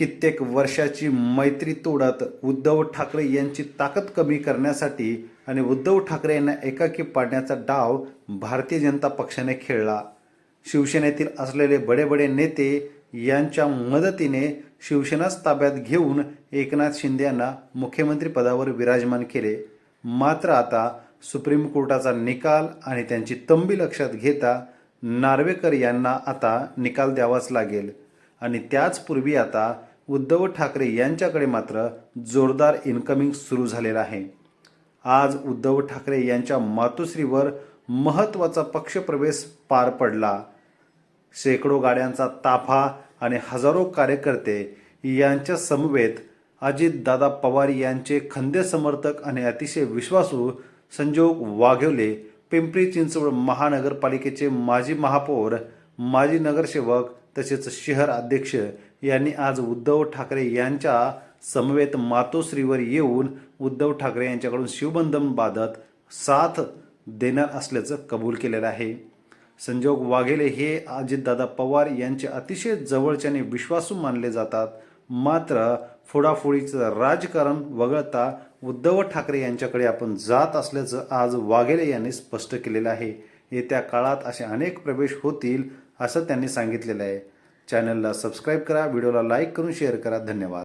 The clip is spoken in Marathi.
कित्येक वर्षाची मैत्री तोडत उद्धव ठाकरे यांची ताकद कमी करण्यासाठी आणि उद्धव ठाकरे यांना एकाकी पाडण्याचा डाव भारतीय जनता पक्षाने खेळला. शिवसेनेतील असलेले बडे बडे नेते यांच्या मदतीने शिवसेनाच ताब्यात घेऊन एकनाथ शिंदे यांना मुख्यमंत्रीपदावर विराजमान केले. मात्र आता सुप्रीम कोर्टाचा निकाल आणि त्यांची तंबी लक्षात घेता नार्वेकर यांना आता निकाल द्यावाच लागेल. आणि त्याचपूर्वी आता उद्धव ठाकरे यांच्याकडे मात्र जोरदार इन्कमिंग सुरू झालेलं आहे. आज उद्धव ठाकरे यांच्या मातोश्रीवर महत्त्वाचा पक्षप्रवेश पार पडला. शेकडो गाड्यांचा ताफा आणि हजारो कार्यकर्ते यांच्या समवेत अजितदादा पवार यांचे खंदे समर्थक आणि अतिशय विश्वासू संजोग वाघवले पिंपरी चिंचवड महानगरपालिकेचे माजी महापौर माजी नगरसेवक तसेच शहर अध्यक्ष यांनी आज उद्धव ठाकरे यांच्या समवेत मातोश्रीवर येऊन उद्धव ठाकरे यांच्याकडून शिवबंधन बाधत साथ देणार असल्याचं कबूल केलेलं आहे. संजोग वाघेले हे अजितदादा पवार यांचे अतिशय जवळचे आणि विश्वासू मानले जातात. मात्र फोडाफोडीचं राजकारण वगळता उद्धव ठाकरे यांच्याकडे आपण जात असल्याचं आज वाघेले यांनी स्पष्ट केलेलं आहे. येत्या काळात असे अनेक प्रवेश होतील असं त्यांनी सांगितलेलं आहे. चॅनलला सबस्क्राईब करा व्हिडिओला लाईक करून शेअर करा. धन्यवाद.